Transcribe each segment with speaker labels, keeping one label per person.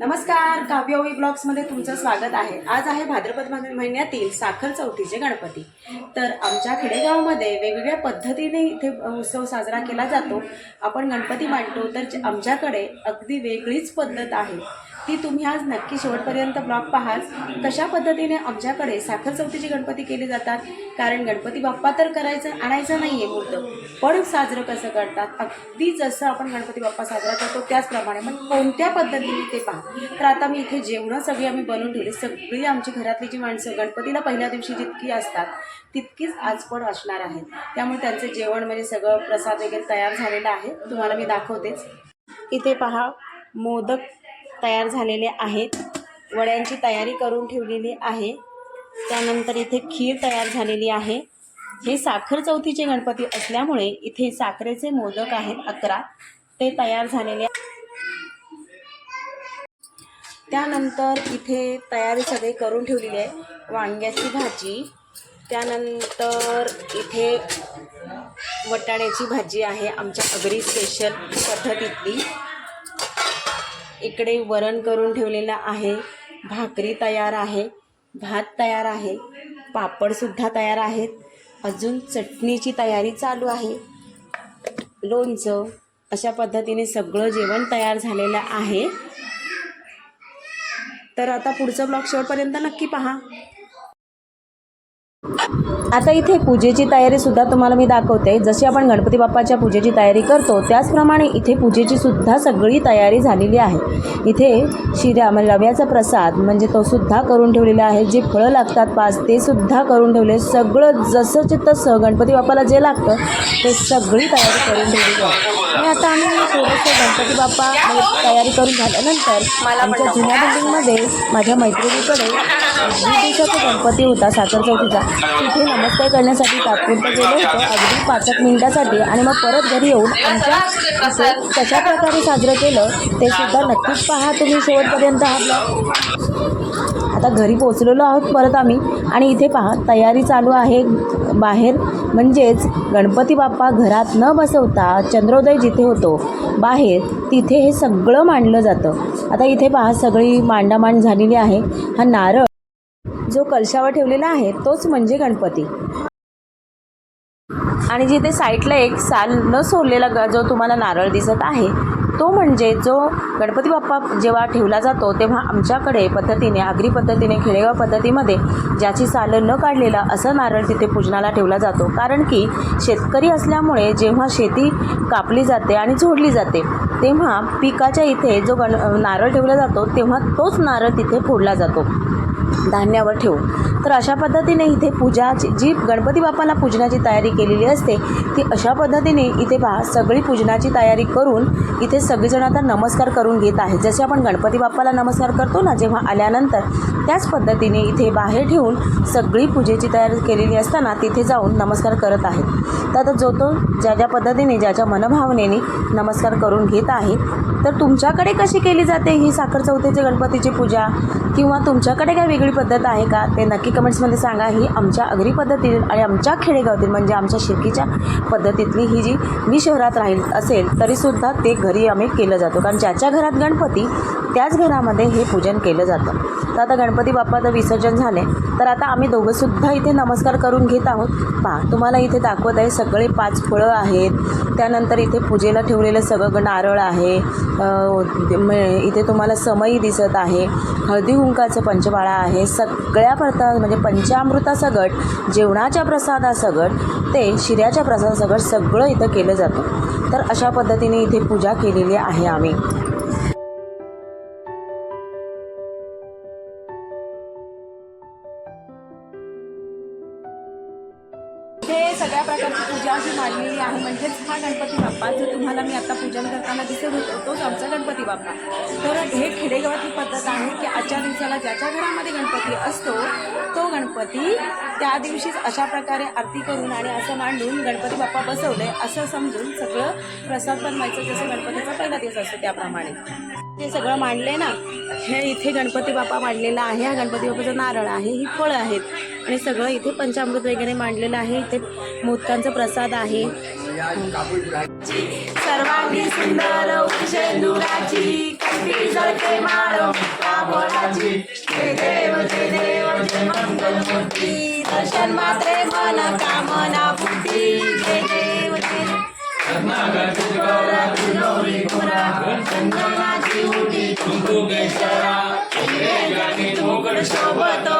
Speaker 1: नमस्कार काव्यवी ब्लॉग्समध्ये तुमचं स्वागत आहे. आज आहे भाद्रपद महिन्यातील साखर चौथीचे गणपती. तर आमच्या खेडेगावमध्ये वेगवेगळ्या पद्धतीने इथे उत्सव साजरा केला जातो. आपण गणपती मांडतो तर आमच्याकडे अगदी वेगळीच पद्धत आहे. ती तुम्ही आज नक्की शेवटपर्यंत ब्लॉग पाहाल. कशा पद्धतीने आमच्याकडे साखर चौथीचे गणपती केले जातात? कारण गणपती बाप्पा तर करायचं आणायचं नाही आहे मूर्त पण साजरं कसं करतात? अगदी जसं आपण गणपती बाप्पा साजरा करतो त्याचप्रमाणे मग कोणत्या पद्धतीने ते पाहतात? तर आता मी इथे जेवणं सगळी आम्ही बनवून ठेवली. सगळी आमची घरातली जी माणसं गणपतीला पहिल्या दिवशी जितकी असतात तितकीच आज पण असणार आहेत. त्यामुळे त्यांचं जेवण म्हणजे सगळं प्रसाद वगैरे तयार झालेलं आहे. तुम्हाला मी दाखवतेच. इथे पहा मोदक तयार झालेले आहेत. वड्यांची तयारी करून ठेवलेली आहे. त्यानंतर इथे खीर तयार झालेली आहे. हे साखर चौथीचे गणपती असल्यामुळे इथे साखरेचे मोदक आहेत अकरा. ते तयार झालेले त्यानंतर इथे तयारी सगळी करून ठेवलेली आहे. वांग्याची भाजी त्यानंतर इथे वटाण्याची भाजी आहे आमच्या अगरी स्पेशल पद्धतीतली. इकडे वरण करून ठेवलेलं आहे. भाकरी तयार आहे भात तयार आहे पापडसुद्धा तयार आहेत. अजून चटणीची तयारी चालू आहे. लोणचं अशा पद्धतीने सगळं जेवण तयार झालेलं आहे. तर आता पुढचं ब्लॉग शेवटपर्यंत नक्की पहा. आता इथे पूजेची तयारी सुद्धा तुम्हाला मी दाखवते. जशी आपण गणपती बाप्पाच्या पूजेची तयारी करतो त्याचप्रमाणे इथे पूजेची सुद्धा सगळी तयारी झालेली आहे. इथे शिऱ्या म्हणजे रव्याचा प्रसाद म्हणजे तो सुद्धा करून ठेवलेला आहे. जे फळं लागतात पाच ते सुद्धा करून ठेवले. सगळं जसंच तसं गणपती बाप्पाला जे लागतं ते सगळी तयारी करून ठेवलेली आहे. आणि आता आम्ही थोडंसं गणपती बाप्पा तयारी करून झाल्यानंतर आमच्या जुन्या बिल्डिंगमध्ये माझ्या मैत्रिणीकडे वीस दिवसाचा गणपती होता साखर चौथीचा तिथे नमस्कार करण्यासाठी तात्पुरतं गेलो होतो. अगदी पाच एक मिनिटासाठी आणि मग परत घरी येऊन आमच्या कशा प्रकारे साजरं केलं ते सुद्धा नक्कीच पहा. तुम्ही शेवटपर्यंत हा ब्लॉग. आता घरी पोचलेलो आहोत परत आम्ही. आणि इथे पहा तयारी चालू आहे बाहेर. म्हणजेच गणपती बाप्पा घरात न बसवता चंद्रोदय जिथे होतो बाहेर तिथे हे सगळं मांडलं जातं. आता इथे पहा सगळी मांडामांड झालेली आहे. हा नारळ जो कलशावर ठेवलेला आहे तोच म्हणजे गणपती. आणि जिथे साईडला एक साल न सोडलेला जो तुम्हाला नारळ दिसत आहे तो म्हणजे जो गणपती बाप्पा जेव्हा ठेवला जातो तेव्हा आमच्याकडे पद्धतीने आगरी पद्धतीने खेडेगाव पद्धतीमध्ये ज्याची सालं न काढलेला असं नारळ तिथे पूजनाला ठेवला जातो. कारण की शेतकरी असल्यामुळे जेव्हा शेती कापली जाते आणि झोडली जाते तेव्हा पिकाच्या इथे जो गण नारळ ठेवला जातो तेव्हा तोच नारळ तिथे फोडला जातो. धान्यावर ठेवून. तर अशा पद्धतीने इथे पूजाची जी गणपती बाप्पाला पूजनाची तयारी केलेली असते ती अशा पद्धतीने इथे पहा सगळी पूजनाची तयारी करून इथे सगळीजण आता नमस्कार करून घेत आहेत. जसे आपण गणपती बाप्पाला नमस्कार करतो ना जेव्हा आल्यानंतर त्याच पद्धतीने इथे बाहेर ठेवून सगळी पूजेची तयारी केलेली असताना तिथे जाऊन नमस्कार करत आहेत. तर आता जो तो ज्या ज्या पद्धतीने ज्याच्या मनभावनेने नमस्कार करून घेत आहे तर तुमच्याकडे कशी केली जाते ही साखर चौथीची गणपतीची पूजा? किंवा तुमच्याकडे काय वेगळी पद्धत आहे का? ते नक्की कमेंट्समध्ये सांगा. ही आमच्या अगरी पद्धतीतील आणि आमच्या खेडेगावातील म्हणजे आमच्या शेतीच्या पद्धतीतली ही जी मी शहरात राहील असेल तरीसुद्धा ते घरी आम्ही केलं जातो. कारण ज्याच्या घरात गणपती त्याच घरामध्ये हे पूजन केलं जातं. तर आता गणपती बाप्पाचं विसर्जन झाले तर आता आम्ही दोघंसुद्धा इथे नमस्कार करून घेत आहोत. पहा तुम्हाला इथे दाखवत आहे सगळे पाच फळं आहेत. त्यानंतर इथे पूजेला ठेवलेलं सगळं नारळ आहे. इथे तुम्हाला समई दिसत आहे. हळदी कुंकाचं पंचबाळा आहे. सगळ्या प्रथा म्हणजे पंचामृतासगट जेवणाच्या प्रसादासगट ते शिऱ्याच्या प्रसादासगट सगळं इथं केलं जातं. तर अशा पद्धतीने इथे पूजा केलेली आहे आम्ही. इथे पूजा जी मांडलेली आहे. म्हणजेच हा गणपती बाप्पा जो तुम्हाला मी आता पूजन करताना दिसत होतो तोच आमचा गणपती बाप्पा. तर हे खेडेगावातली पद्धत आहे की आजच्या दिवसाला ज्याच्या घरामध्ये गणपती असतो तो गणपती त्या दिवशीच अशा प्रकारे आरती करून आणि असं मांडून गणपती बाप्पा बसवले असं समजून सगळं प्रसाद बनवायचं जसं गणपतीचा पहिला दिवस असतो त्याप्रमाणे. हे सगळं मांडले ना हे इथे गणपती बाप्पा मांडलेला आहे. हा गणपती बाप्पाचा नारळ आहे ही फळं आहेत. आणि सगळं इथे पंचामृत वगैरे मांडलेलं आहे. इथे मोदकांचा प्रसाद आहे. सर्वांगी सुंदर शेंदुराची
Speaker 2: फुटी जळते माळ. मुक्ता जय देव जय देव जय मंगलमूर्ती. दर्शन मात्रे मन कामना जय देव जय चंदनाची शोभतो.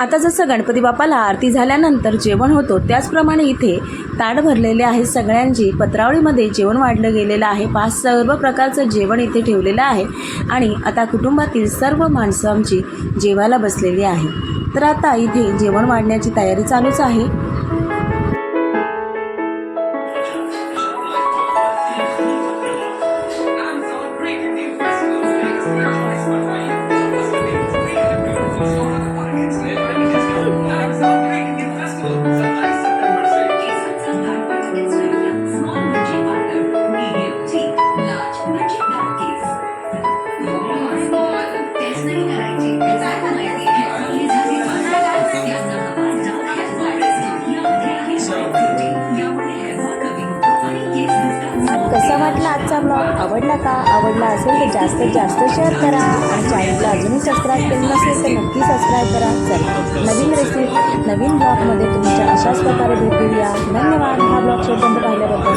Speaker 2: आता जसं गणपती बाप्पाला आरती झाल्यानंतर जेवण होतो त्याचप्रमाणे इथे ताट भरलेले आहे सगळ्यांची. पत्रावळीमध्ये जेवण वाढलं गेलेलं आहे. पाच सर्व प्रकारचं जेवण इथे ठेवलेलं आहे. आणि आता कुटुंबातील सर्व माणसं आमची जेवायला बसलेली आहे. तर आता इथे जेवण वाढण्याची तयारी चालूच आहे. कसा आजचा ब्लॉग आवडला का? आवडला असेल तर जास्तीत जास्त शेअर करा आणि चॅनलला अजूनही सबस्क्राईब केलं नसेल तर नक्की सबस्क्राईब करा. चला नवीन रेसिपी नवीन ब्लॉगमध्ये तुमच्या अशाच प्रकारे भेट देऊया. धन्यवाद. हा ब्लॉग शेवटपर्यंत पाहिल्याबद्दल.